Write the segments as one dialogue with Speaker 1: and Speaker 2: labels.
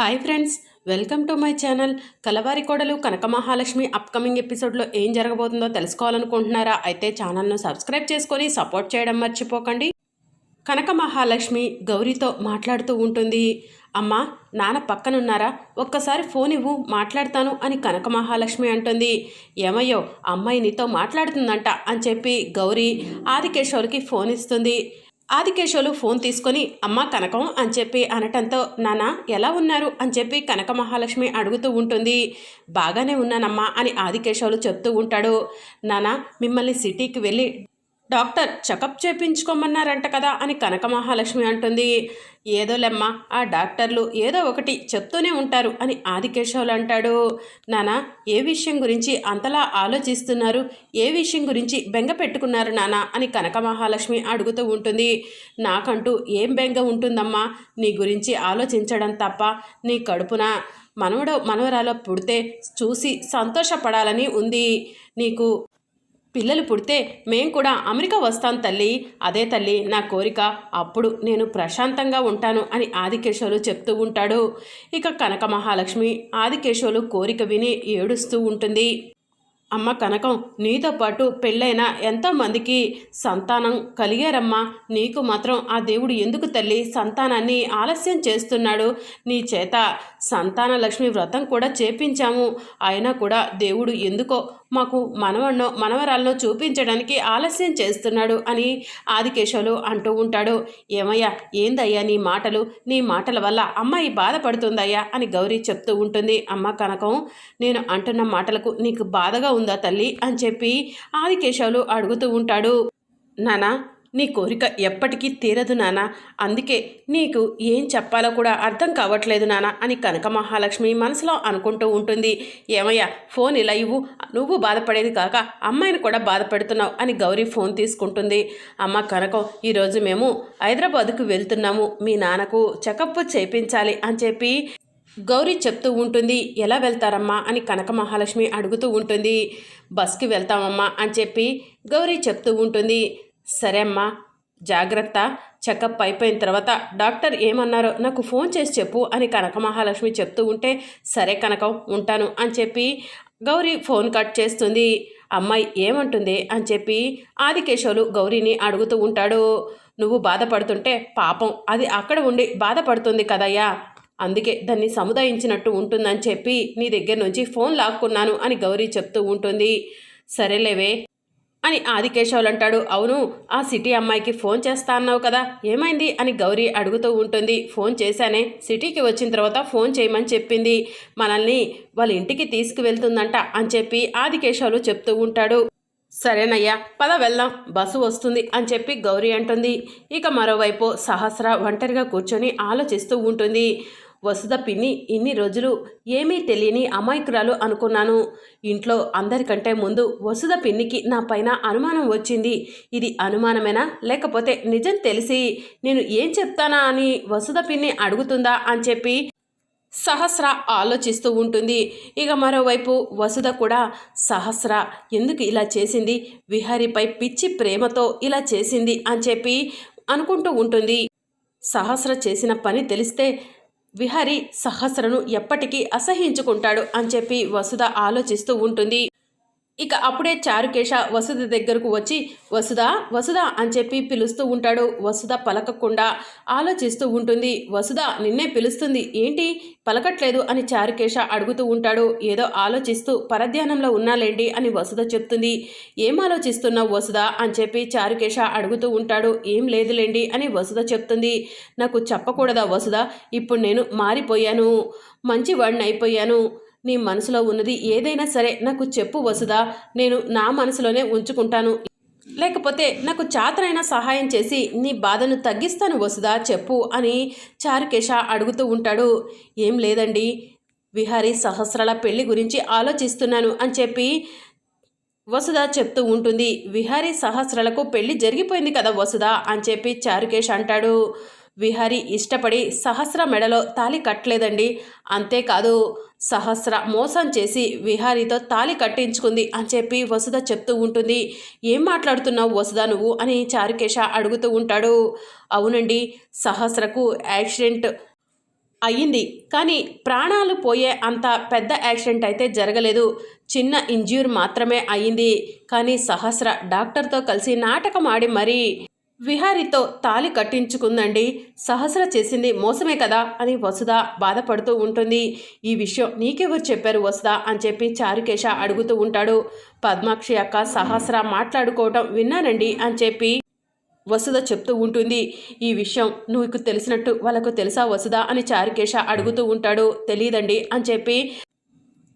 Speaker 1: Hi friends welcome to my channel. Kalavari Kodalu Kanaka Mahalakshmi upcoming ఎపిసోడ్లో ఏం జరగబోతుందో తెలుసుకోవాలనుకుంటున్నారా? అయితే ఛానల్ను సబ్స్క్రైబ్ చేసుకొని సపోర్ట్ చేయడం మర్చిపోకండి. కనక మహాలక్ష్మి గౌరీతో మాట్లాడుతూ ఉంటుంది. అమ్మా నాన్న పక్కనున్నారా? ఒక్కసారి ఫోన్ ఇవ్వు మాట్లాడతాను అని కనక మహాలక్ష్మి అంటుంది. ఏమయ్యో అమ్మాయి నీతో మాట్లాడుతుందంట అని చెప్పి గౌరీ ఆదికేశ్వర్కి ఫోన్ ఇస్తుంది. ఆదికేశవులు ఫోన్ తీసుకొని అమ్మ కనకం అని చెప్పి అనటంతో నాన్న ఎలా ఉన్నారు? అని చెప్పి కనక మహాలక్ష్మి అడుగుతూ ఉంటుంది. బాగానే ఉన్నానమ్మా అని ఆదికేశవులు చెప్తూ ఉంటాడు. నాన్న మిమ్మల్ని సిటీకి వెళ్ళి డాక్టర్ చెకప్ చేయించుకోమన్నారంట కదా అని కనక మహాలక్ష్మి అంటుంది. ఏదోలెమ్మ ఆ డాక్టర్లు ఏదో ఒకటి చెప్తూనే ఉంటారు అని ఆదికేశవులు అంటాడు. నానా ఏ విషయం గురించి అంతలా ఆలోచిస్తున్నారు? ఏ విషయం గురించి బెంగ పెట్టుకున్నారు నానా అని కనక మహాలక్ష్మి అడుగుతూ ఉంటుంది. నాకంటూ ఏం బెంగ ఉంటుందమ్మా? నీ గురించి ఆలోచించడం తప్ప నీ కడుపున మనవడో మనవరాలో పుడితే చూసి సంతోషపడాలని ఉంది. నీకు పిల్లలు పుడితే మేం కూడా అమెరికా వస్తాం తల్లి. అదే తల్లి నా కోరిక. అప్పుడు నేను ప్రశాంతంగా ఉంటాను అని ఆదికేశవులు చెప్తూ ఉంటాడు. ఇక కనక మహాలక్ష్మి ఆదికేశవులు కోరిక విని ఏడుస్తూ ఉంటుంది. అమ్మ కనకం నీతో పాటు పెళ్ళైన ఎంతోమందికి సంతానం కలిగారమ్మా. నీకు మాత్రం ఆ దేవుడు ఎందుకు తల్లి? సంతానాన్ని ఆలస్యం చేస్తున్నాడు. నీ చేత సంతాన లక్ష్మి వ్రతం కూడా చేపించాము. అయినా కూడా దేవుడు ఎందుకో మాకు మనవన్నో మనవరాల్లో చూపించడానికి ఆలస్యం చేస్తున్నాడు అని ఆదికేశవులు అంటూ ఉంటాడు. ఏమయ్యా ఏందయ్యా నీ మాటలు? నీ మాటల వల్ల అమ్మాయి బాధపడుతుందయ్యా అని గౌరీ చెప్తూ ఉంటుంది. అమ్మ కనకం నేను అంటున్న మాటలకు నీకు బాధగా ఉందా తల్లి? అని చెప్పి ఆదికేశవులు అడుగుతూ ఉంటాడు. నానా నీ కోరిక ఎప్పటికీ తీరదు నానా. అందుకే నీకు ఏం చెప్పాలో కూడా అర్థం కావట్లేదు నానా అని కనక మహాలక్ష్మి మనసులో అనుకుంటూ ఉంటుంది. ఏమయ్యా ఫోన్ ఇలా ఇవ్వు. నువ్వు బాధపడేది కాక అమ్మాయిని కూడా బాధపెడుతున్నావు అని గౌరీ ఫోన్ తీసుకుంటుంది. అమ్మ కనకం ఈరోజు మేము హైదరాబాద్కు వెళ్తున్నాము. మీ నాన్నకు చెకప్ చేయించాలి అని చెప్పి గౌరీ చెప్తూ ఉంటుంది ఎలా వెళ్తారమ్మా? అని కనక మహాలక్ష్మి అడుగుతూ ఉంటుంది బస్కి వెళ్తామమ్మా అని చెప్పి గౌరీ చెప్తూ ఉంటుంది సరే అమ్మా జాగ్రత్త చెకప్ అయిపోయిన తర్వాత డాక్టర్ ఏమన్నారో నాకు ఫోన్ చేసి చెప్పు అని కనక మహాలక్ష్మి చెప్తూ ఉంటే సరే కనకం ఉంటాను అని చెప్పి గౌరీ ఫోన్ కట్ చేస్తుంది అమ్మాయి ఏమంటుంది? అని చెప్పి ఆదికేశవులు గౌరీని అడుగుతూ ఉంటాడు నువ్వు బాధపడుతుంటే పాపం అది అక్కడ ఉండి బాధపడుతుంది కదయ్యా? అందుకే దాన్ని సముదాయించినట్టు ఉంటుందని చెప్పి నీ దగ్గర నుంచి ఫోన్ లాక్కున్నాను అని గౌరీ చెప్తూ ఉంటుంది. సరేలేవే అని ఆదికేశవులు అంటాడు. అవును ఆ సిటీ అమ్మాయికి ఫోన్ చేస్తా అన్నావు కదా ఏమైంది అని గౌరీ అడుగుతూ ఉంటుంది. ఫోన్ చేశానే సిటీకి వచ్చిన తర్వాత ఫోన్ చేయమని చెప్పింది. మనల్ని వాళ్ళ ఇంటికి తీసుకువెళ్తుందంట అని చెప్పి ఆదికేశవులు చెప్తూ ఉంటాడు. సరేనయ్యా పద వెళ్దాం బస్సు వస్తుంది అని చెప్పి గౌరీ అంటుంది. ఇక మరోవైపు సహస్ర ఒంటరిగా కూర్చొని ఆలోచిస్తూ ఉంటుంది. వసుధ పిన్ని ఇన్ని రోజులు ఏమీ తెలియని అమాయకురాలు అనుకున్నాను. ఇంట్లో అందరికంటే ముందు వసుధ పిన్నికి నా పైన అనుమానం వచ్చింది. ఇది అనుమానమేనా? లేకపోతే నిజం తెలిసి నేను ఏం చెప్తానా అని వసుధ పిన్ని అడుగుతుందా అని చెప్పి సహస్ర ఆలోచిస్తూ ఉంటుంది. ఇక మరోవైపు వసుధ కూడా సహస్ర ఎందుకు ఇలా చేసింది? విహారీపై పిచ్చి ప్రేమతో ఇలా చేసింది అని చెప్పి అనుకుంటూ ఉంటుంది. సహస్ర చేసిన పని తెలిస్తే విహరి సహస్రను ఎప్పటికీ అసహించుకుంటాడు అని చెప్పి వసుధ ఆలోచిస్తూ ఉంటుంది. ఇక అప్పుడే చారుకేశ వసుధ దగ్గరకు వచ్చి వసుధ వసుధ అని చెప్పి పిలుస్తూ ఉంటాడు. వసుధ పలకకుండా ఆలోచిస్తూ ఉంటుంది. వసుధ నిన్నే పిలుస్తుంది. ఏంటి? పలకట్లేదు అని చారుకేశ అడుగుతూ ఉంటాడు. ఏదో ఆలోచిస్తూ పరధ్యానంలో ఉన్నాలేండి అని వసుధ చెప్తుంది. ఏం ఆలోచిస్తున్నావు వసుధ అని చెప్పి చారుకేశ అడుగుతూ ఉంటాడు. ఏం లేదులేండి అని వసుధ చెప్తుంది. నాకు చెప్పకూడదా వసుధ? ఇప్పుడు నేను మారిపోయాను. మంచి వాడిని అయిపోయాను నీ మనసులో ఉన్నది ఏదైనా సరే నాకు చెప్పు వసుదా నేను నా మనసులోనే ఉంచుకుంటాను. లేకపోతే నాకు చాతనైనా సహాయం చేసి నీ బాధను తగ్గిస్తాను వసుదా చెప్పు అని చారుకేశ అడుగుతూ ఉంటాడు. ఏం లేదండి విహారీ సహస్రాల పెళ్ళి గురించి ఆలోచిస్తున్నాను అని చెప్పి వసుధ చెప్తూ ఉంటుంది. విహారీ సహస్రాలకు పెళ్ళి జరిగిపోయింది కదా వసుధ అని చెప్పి చారుకేష్ అంటాడు. విహారి ఇష్టపడి సహస్ర మెడలో తాలి కట్టలేదండి. అంతేకాదు సహస్ర మోసం చేసి విహారీతో తాలి కట్టించుకుంది అని చెప్పి వసుధ చెప్తూ ఉంటుంది. ఏం మాట్లాడుతున్నావు వసుధ నువ్వు? అని చారుకేశ అడుగుతూ ఉంటాడు. అవునండి సహస్రకు యాక్సిడెంట్ అయ్యింది. కానీ ప్రాణాలు పోయే అంత పెద్ద యాక్సిడెంట్ అయితే జరగలేదు. చిన్న ఇంజ్యూర్ మాత్రమే అయ్యింది. కానీ సహస్ర డాక్టర్తో కలిసి నాటకం ఆడి మరీ విహారితో తాలి కట్టించుకుందండి. సహస్ర చేసింది మోసమే కదా అని వసుధ బాధపడుతూ ఉంటుంది. ఈ విషయం నీకెవరు చెప్పారు వసుధ అని చెప్పి చారుకేశ అడుగుతూ ఉంటాడు. పద్మాక్షి అక్క సహస్ర మాట్లాడుకోవటం విన్నానండి అని చెప్పి వసుధ చెప్తూ ఉంటుంది. ఈ విషయం నువ్వు తెలిసినట్టు వాళ్ళకు తెలుసా వసుధ అని చారుకేశ అడుగుతూ ఉంటాడు. తెలియదండి అని చెప్పి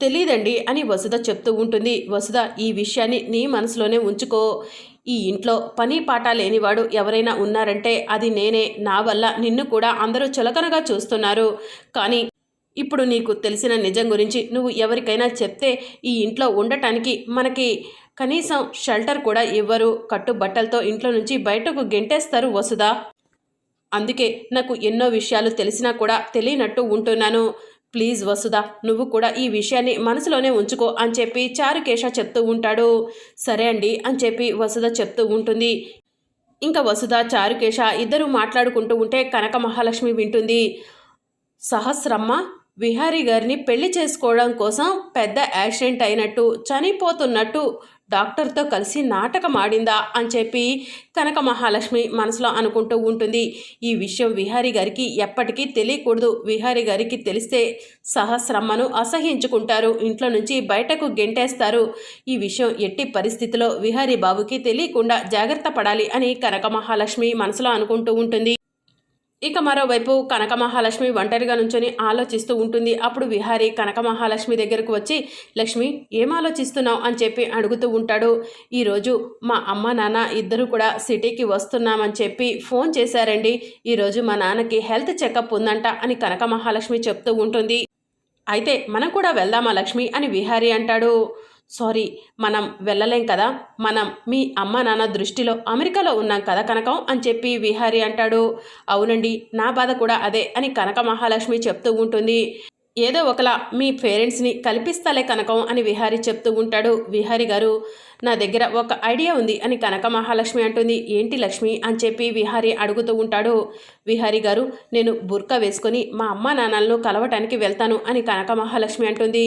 Speaker 1: తెలియదండి అని వసుధ చెప్తూ ఉంటుంది. వసుధ ఈ విషయాన్ని నీ మనసులోనే ఉంచుకో. ఈ ఇంట్లో పని పాట లేనివాడు ఎవరైనా ఉన్నారంటే అది నేనే నా వల్ల నిన్ను కూడా అందరూ చులకనగా చూస్తున్నారు. కానీ ఇప్పుడు నీకు తెలిసిన నిజం గురించి నువ్వు ఎవరికైనా చెప్తే ఈ ఇంట్లో ఉండటానికి మనకి కనీసం షెల్టర్ కూడా ఇవ్వరు. కట్టుబట్టలతో ఇంట్లో నుంచి బయటకు గెంటేస్తారు వసుదా అందుకే నాకు ఎన్నో విషయాలు తెలిసినా కూడా తెలియనట్టు ఉంటున్నాను. ప్లీజ్ వసుదా నువ్వు కూడా ఈ విషయాన్ని మనసులోనే ఉంచుకో అని చెప్పి చారుకేశ చెప్తూ ఉంటాడు. సరే అండి అని చెప్పి వసుధ చెప్తూ ఉంటుంది. ఇంకా వసుధ చారుకేశ ఇద్దరు మాట్లాడుకుంటూ ఉంటే కనక మహాలక్ష్మి వింటుంది. సహస్రమ్మ విహారీ గారిని పెళ్ళి చేసుకోవడం కోసం పెద్ద యాక్సిడెంట్ అయినట్టు చనిపోతున్నట్టు డాక్టర్తో కలిసి నాటకం ఆడిందా అని చెప్పి కనక మహాలక్ష్మి మనసులో అనుకుంటూ ఉంటుంది. ఈ విషయం విహారీ గారికి ఎప్పటికీ తెలియకూడదు. విహారీ గారికి తెలిస్తే సహస్రమ్మను అసహించుకుంటారు. ఇంట్లో నుంచి బయటకు గెంటేస్తారు. ఈ విషయం ఎట్టి పరిస్థితిలో విహారీ బాబుకి తెలియకుండా జాగ్రత్త పడాలి అని కనక మహాలక్ష్మి మనసులో అనుకుంటూ ఉంటుంది. ఇక మరోవైపు కనక మహాలక్ష్మి ఒంటరిగా నుంచొని ఆలోచిస్తూ ఉంటుంది. అప్పుడు విహారీ కనక మహాలక్ష్మి దగ్గరకు వచ్చి లక్ష్మి ఏం ఆలోచిస్తున్నావు? అని చెప్పి అడుగుతూ ఉంటాడు. ఈరోజు మా అమ్మ నాన్న ఇద్దరు కూడా సిటీకి వస్తున్నామని చెప్పి ఫోన్ చేశారండి. ఈరోజు మా నాన్నకి హెల్త్ చెకప్ ఉందంట అని కనక మహాలక్ష్మి చెప్తూ ఉంటుంది. అయితే మనం కూడా వెళ్దామా లక్ష్మి? అని విహారీ అంటాడు. సారీ మనం వెళ్ళలేం కదా. మనం మీ అమ్మ నాన్న దృష్టిలో అమెరికాలో ఉన్నాం కదా కనకం అని చెప్పి విహారీ అంటాడు. అవునండి నా బాధ కూడా అదే అని కనక మహాలక్ష్మి చెప్తూ ఉంటుంది. ఏదో ఒకలా మీ పేరెంట్స్ని కల్పిస్తాలే కనకం అని విహారీ చెప్తూ ఉంటాడు. విహారీ గారు నా దగ్గర ఒక ఐడియా ఉంది అని కనక మహాలక్ష్మి అంటుంది. ఏంటి లక్ష్మి అని చెప్పి విహారీ అడుగుతూ ఉంటాడు. విహారీ గారు నేను బుర్కా వేసుకొని మా అమ్మ నాన్నలను కలవటానికి వెళ్తాను అని కనక మహాలక్ష్మి అంటుంది.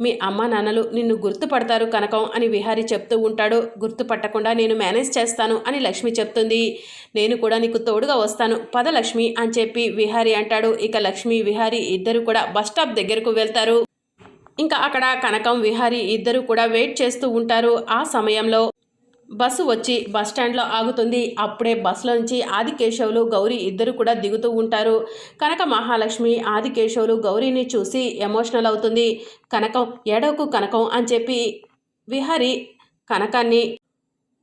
Speaker 1: మీ అమ్మ నాన్నలు నిన్ను గుర్తుపడతారు కనకం అని విహారి చెప్తూ ఉంటాడు. గుర్తుపట్టకుండా నేను మేనేజ్ చేస్తాను అని లక్ష్మి చెప్తుంది. నేను కూడా నీకు తోడుగా వస్తాను. పద లక్ష్మి అని చెప్పి విహారి అంటాడు. ఇక లక్ష్మి విహారి ఇద్దరు కూడా బస్ స్టాప్ దగ్గరకు వెళ్తారు. ఇంకా అక్కడ కనకం విహారి ఇద్దరు కూడా వెయిట్ చేస్తూ ఉంటారు. ఆ సమయంలో బస్సు వచ్చి బస్ స్టాండ్లో ఆగుతుంది. అప్పుడే బస్సులో నుంచి ఆదికేశవులు గౌరీ ఇద్దరు కూడా దిగుతూ ఉంటారు. కనక మహాలక్ష్మి ఆదికేశవులు గౌరీని చూసి ఎమోషనల్ అవుతుంది. కనకం ఏడవకు కనకం అని చెప్పి విహారి కనకాన్ని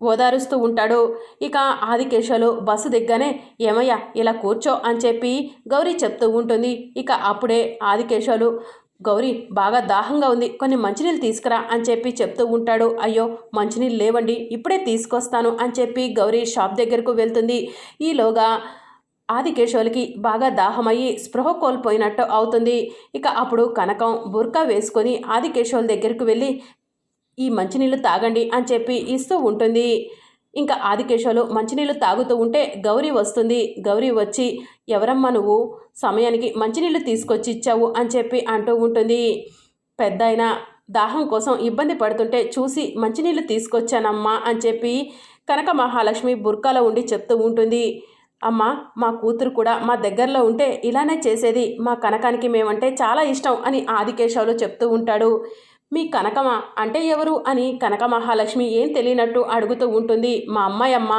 Speaker 1: ఓదారుస్తూ ఉంటాడు. ఇక ఆదికేశవులు బస్సు దిగ్గానే ఏమయ్యా ఇలా కూర్చో అని చెప్పి గౌరీ చెప్తూ ఉంటుంది. ఇక అప్పుడే ఆదికేశవులు గౌరీ బాగా దాహంగా ఉంది. కొన్ని మంచినీళ్ళు తీసుకురా అని చెప్పి చెప్తూ ఉంటాడు. అయ్యో మంచినీళ్ళు లేవండి. ఇప్పుడే తీసుకొస్తాను అని చెప్పి గౌరీ షాప్ దగ్గరకు వెళ్తుంది. ఈలోగా ఆదికేశవులకి బాగా దాహమయ్యి స్పృహ కోల్పోయినట్టు అవుతుంది. ఇక అప్పుడు కనకం బుర్కా వేసుకొని ఆదికేశవుల దగ్గరకు వెళ్ళి ఈ మంచినీళ్ళు తాగండి అని చెప్పి ఇస్తూ ఉంటుంది. ఇంకా ఆదికేశవులు మంచినీళ్ళు తాగుతూ ఉంటే గౌరీ వస్తుంది. గౌరీ వచ్చి ఎవరమ్మా నువ్వు? సమయానికి మంచినీళ్ళు తీసుకొచ్చి ఇచ్చావు అని చెప్పి అంటూ ఉంటుంది. పెద్ద దాహం కోసం ఇబ్బంది పడుతుంటే చూసి మంచినీళ్ళు తీసుకొచ్చానమ్మా అని చెప్పి కనక మహాలక్ష్మి బుర్కాలో ఉండి చెప్తూ ఉంటుంది. అమ్మ మా కూతురు కూడా మా దగ్గరలో ఉంటే ఇలానే చేసేది. మా కనకానికి మేమంటే చాలా ఇష్టం అని ఆదికేశవులు చెప్తూ ఉంటాడు. మీ కనకమ అంటే ఎవరు అని కనక మహాలక్ష్మి ఏం తెలియనట్టు అడుగుతూ ఉంటుంది. మా అమ్మాయి అమ్మ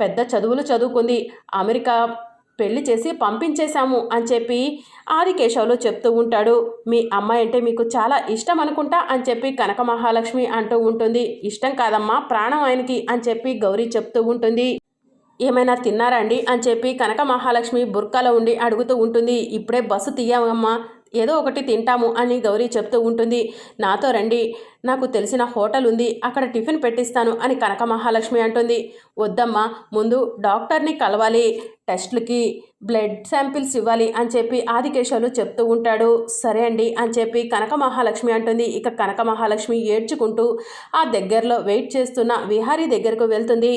Speaker 1: పెద్ద చదువులు చదువుకుంది. అమెరికా పెళ్ళి చేసి పంపించేశాము అని చెప్పి ఆదికేశవులు చెప్తూ ఉంటాడు. మీ అమ్మాయి అంటే మీకు చాలా ఇష్టం అనుకుంటా అని చెప్పి కనక మహాలక్ష్మి అంటూ ఉంటుంది. ఇష్టం కాదమ్మా ప్రాణం ఆయనకి అని చెప్పి గౌరీ చెప్తూ ఉంటుంది. ఏమైనా తిన్నారా అండి? అని చెప్పి కనక మహాలక్ష్మి బుర్కాలో ఉండి అడుగుతూ ఉంటుంది. ఇప్పుడే బస్సు తీయమమ్మా ఏదో ఒకటి తింటాము అని గౌరీ చెప్తూ ఉంటుంది. నాతో రండి నాకు తెలిసిన హోటల్ ఉంది అక్కడ టిఫిన్ పెట్టిస్తాను అని కనక మహాలక్ష్మి అంటుంది. వద్దమ్మా ముందు డాక్టర్ని కలవాలి టెస్ట్లకి బ్లడ్ శాంపిల్స్ ఇవ్వాలి అని చెప్పి ఆదికేశాలు చెప్తూ ఉంటాడు. సరే అండి అని చెప్పి కనక మహాలక్ష్మి అంటుంది. ఇక కనక మహాలక్ష్మి ఏడ్చుకుంటూ ఆ దగ్గరలో వెయిట్ చేస్తున్న విహారీ దగ్గరకు వెళ్తుంది.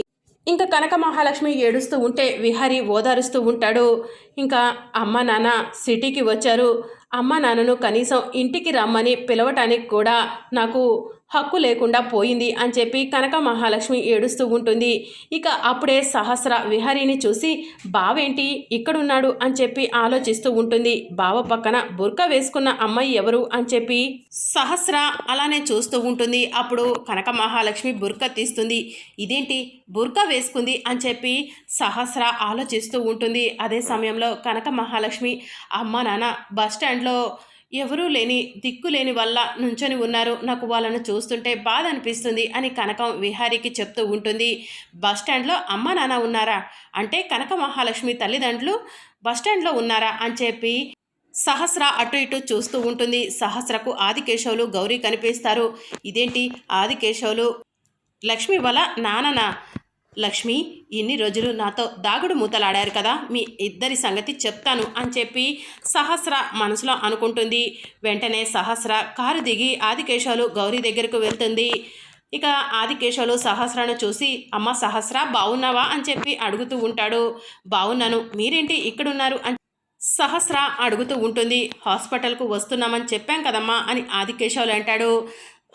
Speaker 1: ఇంకా కనక మహాలక్ష్మి ఏడుస్తూ ఉంటే విహారి ఓదారుస్తూ ఉంటాడు. ఇంకా అమ్మ నాన్న సిటీకి వచ్చారు. అమ్మ నాన్నను కనీసం ఇంటికి రమ్మని పిలవటానికి కూడా నాకు హక్కు లేకుండా పోయింది అని చెప్పి కనక మహాలక్ష్మి ఏడుస్తూ ఉంటుంది. ఇక అప్పుడే సహస్ర విహరిని చూసి బావేంటి? ఇక్కడున్నాడు? అని చెప్పి ఆలోచిస్తూ ఉంటుంది. బావ పక్కన బుర్క వేసుకున్న అమ్మాయి ఎవరు? అని చెప్పి సహస్ర అలానే చూస్తూ ఉంటుంది. అప్పుడు కనక మహాలక్ష్మి బుర్క తీస్తుంది. ఇదేంటి? బుర్కా వేసుకుంది? అని చెప్పి సహస్ర ఆలోచిస్తూ ఉంటుంది. అదే సమయంలో కనక మహాలక్ష్మి అమ్మ నాన్న బస్ స్టాండ్లో ఎవరూ లేని దిక్కు లేని వల్ల నుంచొని ఉన్నారు. నాకు వాళ్ళను చూస్తుంటే బాధ అనిపిస్తుంది అని కనకం విహారీకి చెప్తూ ఉంటుంది. బస్ స్టాండ్లో అమ్మ నాన్న ఉన్నారా? అంటే కనక మహాలక్ష్మి తల్లిదండ్రులు బస్ స్టాండ్లో ఉన్నారా? అని చెప్పి సహస్ర అటు ఇటు చూస్తూ ఉంటుంది. సహస్రకు ఆదికేశవులు గౌరీ కనిపిస్తారు. ఇదేంటి? ఆదికేశవులు లక్ష్మి వల్ల నాననా లక్ష్మి ఇన్ని రోజులు నాతో దాగుడు మూతలాడారు కదా మీ ఇద్దరి సంగతి చెప్తాను అని చెప్పి సహస్ర మనసులో అనుకుంటుంది. వెంటనే సహస్ర కారు దిగి ఆదికేశాలు గౌరీ దగ్గరకు వెళ్తుంది. ఇక ఆదికేశాలు సహస్రను చూసి అమ్మ సహస్ర బాగున్నావా అని చెప్పి అడుగుతూ ఉంటాడు. బాగున్నాను మీరేంటి ఇక్కడున్నారు? అని సహస్ర అడుగుతూ ఉంటుంది. హాస్పిటల్కు వస్తున్నామని చెప్పాం కదమ్మా అని ఆదికేశవులు అంటాడు.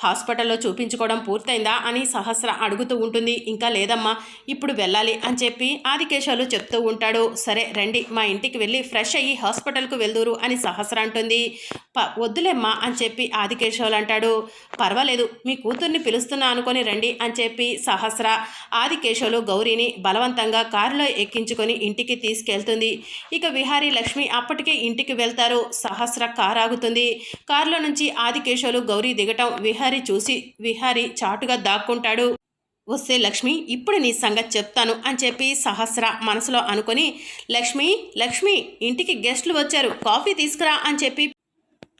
Speaker 1: హాస్పిటల్లో చూపించుకోవడం పూర్తయిందా అని సహస్ర అడుగుతూ ఉంటుంది. ఇంకా లేదమ్మా ఇప్పుడు వెళ్ళాలి అని చెప్పి ఆదికేశాలు చెప్తూ ఉంటాడు. సరే రండి మా ఇంటికి వెళ్ళి ఫ్రెష్ అయ్యి హాస్పిటల్కు వెళ్దూరు అని సహస్ర అంటుంది. ప వద్దులేమ్మా అని చెప్పి ఆదికేశవులు అంటాడు. పర్వాలేదు మీ కూతుర్ని పిలుస్తున్నా అనుకొని రండి అని చెప్పి సహస్ర ఆదికేశవులు గౌరీని బలవంతంగా కారులో ఎక్కించుకొని ఇంటికి తీసుకెళ్తుంది. ఇక విహారీ లక్ష్మి అప్పటికే ఇంటికి వెళ్తారు. సహస్ర కారు ఆగుతుంది. కారులో నుంచి ఆదికేశవులు గౌరీ దిగటం విహారీ చూసి విహారీ చాటుగా దాక్కుంటాడు. వస్తే లక్ష్మి ఇప్పుడు నీ సంగతి చెప్తాను అని చెప్పి సహస్ర మనసులో అనుకొని లక్ష్మి లక్ష్మి ఇంటికి గెస్ట్లు వచ్చారు కాఫీ తీసుకురా అని చెప్పి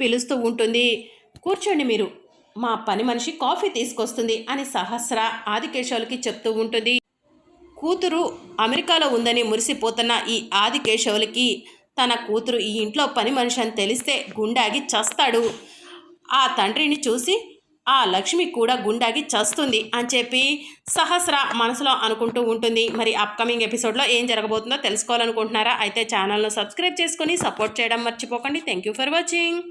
Speaker 1: పిలుస్తూ ఉంటుంది. కూర్చోండి మీరు. మా పని మనిషి కాఫీ తీసుకొస్తుంది అని సహస్ర ఆదికేశవులకి చెప్తూ ఉంటుంది. కూతురు అమెరికాలో ఉందని మురిసిపోతున్న ఈ ఆదికేశవులకి తన కూతురు ఈ ఇంట్లో పని మనిషి అని తెలిస్తే గుండాగి చస్తాడు. ఆ తండ్రిని చూసి ఆ లక్ష్మి కూడా గుండాగి చస్తుంది అని చెప్పి సహస్ర మనసులో అనుకుంటూ ఉంటుంది. మరి అప్కమింగ్ ఎపిసోడ్లో ఏం జరగబోతుందో తెలుసుకోవాలనుకుంటున్నారా? అయితే ఛానల్ను సబ్స్క్రైబ్ చేసుకొని సపోర్ట్ చేయడం మర్చిపోకండి. Thank you for watching.